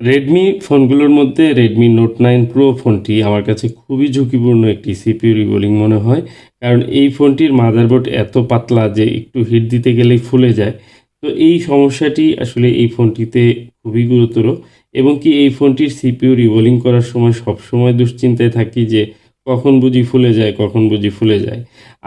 Redmi ফোনগুলোর মধ্যে Redmi note nine pro ফোনটি আমার কাছে খুবই ঝুঁকিপূর্ণ একটি সিপিউ রিবোলিং মনে হয়। কারণ এই ফোনটির মাদারবোর্ড এত পাতলা যে একটু হিট দিতে গেলেই ফুলে যায়। তো এই সমস্যাটি আসলে এই ফোনটিতে খুবই গুরুতর এবং কি এই ফোনটির সিপিউ রিবোলিং করার সময় সবসময় দুশ্চিন্তায় থাকি যে কখন বুঝি ফুলে যায়, কখন বুঝি ফুলে যায়।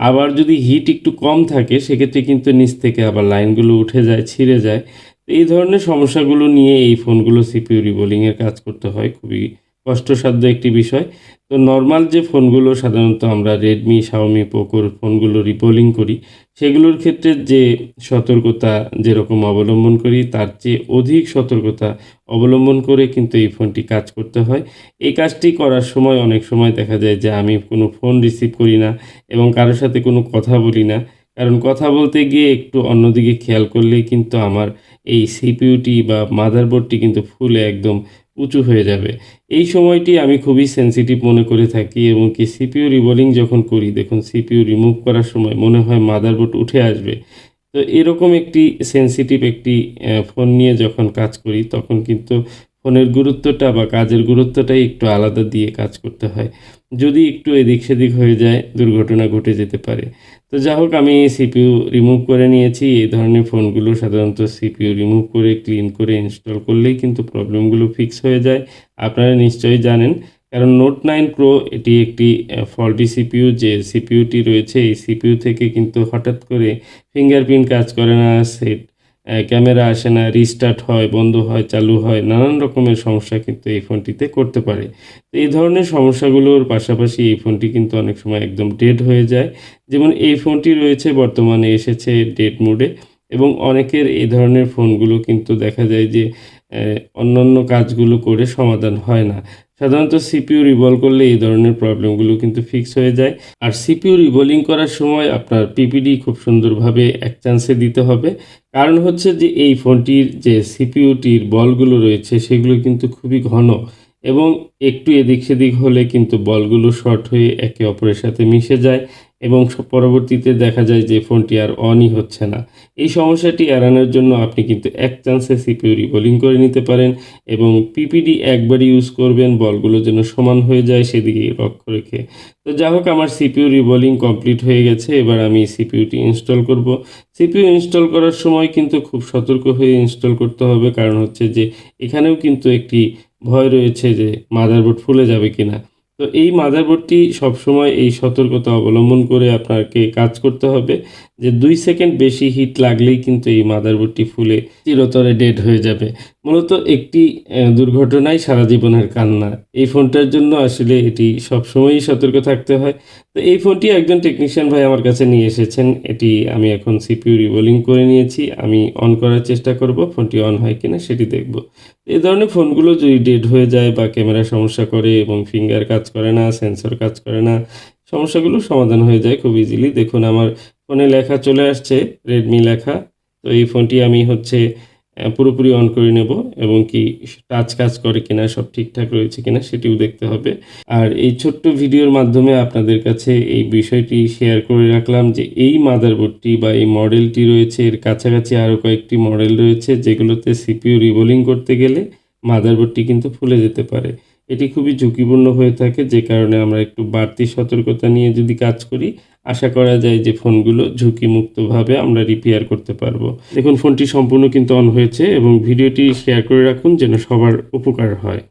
আবার যদি হিট একটু কম থাকে, সেক্ষেত্রে কিন্তু নিচ থেকে আবার লাইনগুলো উঠে যায়, ছিঁড়ে যায়। এই ধরনের সমস্যাগুলো নিয়ে এই ফোনগুলো সিপিইউ রিবোলিংয়ের কাজ করতে হয়, খুবই কষ্টসাধ্য একটি বিষয়। তো নর্মাল যে ফোনগুলো, সাধারণত আমরা রেডমি শাওমি পোকোর ফোনগুলো রিবোলিং করি, সেগুলোর ক্ষেত্রে যে সতর্কতা যেরকম অবলম্বন করি, তার চেয়ে অধিক সতর্কতা অবলম্বন করে কিন্তু এই ফোনটি কাজ করতে হয়। এই কাজটি করার সময় অনেক সময় দেখা যায় যে আমি কোনো ফোন রিসিভ করি না এবং কারোর সাথে কোনো কথা বলি না। কারণ কথা বলতে গিয়ে একটু অন্যদিকে খেয়াল করলেই কিন্তু আমার এই সিপিইউটি বা মাদারবোর্ডটি কিন্তু ফুলে একদম উঁচু হয়ে যাবে। এই সময়টি আমি খুবই সেনসিটিভ মনে করে থাকি এবং কি সিপিউ রিবোলিং যখন করি, দেখুন সিপিউ রিমুভ করার সময় মনে হয় মাদারবোর্ড উঠে আসবে। তো এরকম একটি সেনসিটিভ একটি ফোন নিয়ে যখন কাজ করি, তখন কিন্তু ফোনের গুরুত্বটা বা কাজের গুরুত্বটাই একটু আলাদা দিয়ে কাজ করতে হয়। যদি একটু এদিক সেদিক হয়ে যায়, দুর্ঘটনা ঘটে যেতে পারে। তো যা হোক, আমি সিপিউ রিমুভ করে নিয়েছি। এই ধরনের ফোনগুলো সাধারণত সিপিউ রিমুভ করে ক্লিন করে ইনস্টল করলেই কিন্তু প্রবলেমগুলো ফিক্স হয়ে যায়। আপনারা নিশ্চয়ই জানেন, কারণ নোট নাইন প্রো এটি একটি ফল্টি সিপিউ যে সিপিউটি রয়েছে, এই সিপিউ থেকে কিন্তু হঠাৎ করে ফিঙ্গারপ্রিন্ট কাজ করে না সেট ক্যামেরা আসে না রিস্টার্ট হয়, বন্ধ হয়, চালু হয়, নানান রকমের সমস্যা কিন্তু এই ফোনটিতে করতে পারে। তো এই ধরনের সমস্যাগুলোর পাশাপাশি এই ফোনটি কিন্তু অনেক সময় একদম ডেড হয়ে যায়। যেমন এই ফোনটি রয়েছে, বর্তমানে এসেছে ডেড মোডে এবং অনেকের এই ধরনের ফোনগুলো কিন্তু দেখা যায় যে অন্যান্য কাজগুলো করে সমাধান হয় না। সাধারণত সিপিউ রিভল করলে এই ধরনের প্রবলেমগুলো কিন্তু ফিক্স হয়ে যায়। আর সিপিউ রিভলিং করার সময় আপনার পিপিডি খুব সুন্দরভাবে এক চান্সে দিতে হবে। কারণ হচ্ছে যে এই ফোনটির যে সিপিউটির বলগুলো রয়েছে, সেগুলো কিন্তু খুবই ঘন এবং একটু এদিক সেদিক হলে কিন্তু বলগুলো শর্ট হয়ে একে অপরের সাথে মিশে যায় এবং পরবর্তীতে দেখা যায় যে ফোনটি আর অনই হচ্ছে না। এই সমস্যাটি এড়ানোর জন্য আপনি কিন্তু এক চান্সে সিপিউ রিবোলিং করে নিতে পারেন এবং পিপিডি একবার ইউজ করবেন, বলগুলো যেন সমান হয়ে যায় সেদিকে লক্ষ্য রেখে। তো যা হোক, আমার সিপিউ রিবোলিং কমপ্লিট হয়ে গেছে, এবার আমি সিপিউটি ইনস্টল করব। সিপিইউ ইনস্টল করার সময় কিন্তু খুব সতর্ক হয়ে ইনস্টল করতে হবে, কারণ হচ্ছে যে এখানেও কিন্তু একটি ভয় রয়েছে যে মাদারবোর্ড ফুলে যাবে কিনা। তো এই মাদারবোর্ডটি সবসময় এই সতর্কতা অবলম্বন করে আপনাকে কাজ করতে হবে। যে দুই সেকেন্ড বেশি হিট লাগলেই কিন্তু এই মাদারবোর্ডটি ফুলে চিরতরে ডেড হয়ে যাবে। মূলত একটি দুর্ঘটনাই সারা জীবনের কান্না। এই ফোনটার জন্য আসলে এটি সবসময়ই সতর্ক থাকতে হয়। তো এই ফোনটি একজন টেকনিশিয়ান ভাই আমার কাছে নিয়ে এসেছেন। এটি আমি এখন সিপিউ রিবোলিং করে নিয়েছি। আমি অন করার চেষ্টা করব। ফোনটি অন হয় কিনা সেটি দেখব। এই ধরনের ফোনগুলো যদি ডেড হয়ে যায় বা ক্যামেরা সমস্যা করে এবং ফিঙ্গার কাজ করে না সেন্সর কাজ করে না, সমস্যাগুলো সমাধান হয়ে যায় খুব ইজিলি দেখুন, আমার ফোনে লেখা চলে আসছে রেডমি লেখা। তো এই ফোনটি আমি হচ্ছে পুরোপুরি অন করে নেব এবং কি টাচ কাজ করে কিনা, সব ঠিকঠাক রয়েছে কিনা সেটিও দেখতে হবে। আর এই ছোট্ট ভিডিওর মাধ্যমে আপনাদের কাছে এই বিষয়টি শেয়ার করে রাখলাম যে এই মাদারবোর্ডটি বা এই মডেলটি রয়েছে, এর কাছাকাছি আরও কয়েকটি মডেল রয়েছে যেগুলোতে সিপিইউ রিবোলিং করতে গেলে মাদারবোর্ডটি কিন্তু ফুলে যেতে পারে। এটি খুবই ঝুঁকিপূর্ণ হয়ে থাকে, যে কারণে আমরা একটু বাড়তি সতর্কতা নিয়ে যদি কাজ করি, আশা করা যায় যে ফোনগুলো ঝুঁকিমুক্তভাবে আমরা রিপেয়ার করতে পারব। দেখুন, ফোনটি সম্পূর্ণ কিন্তু অন হয়েছে এবং ভিডিওটি শেয়ার করে রাখুন যেন সবার উপকার হয়।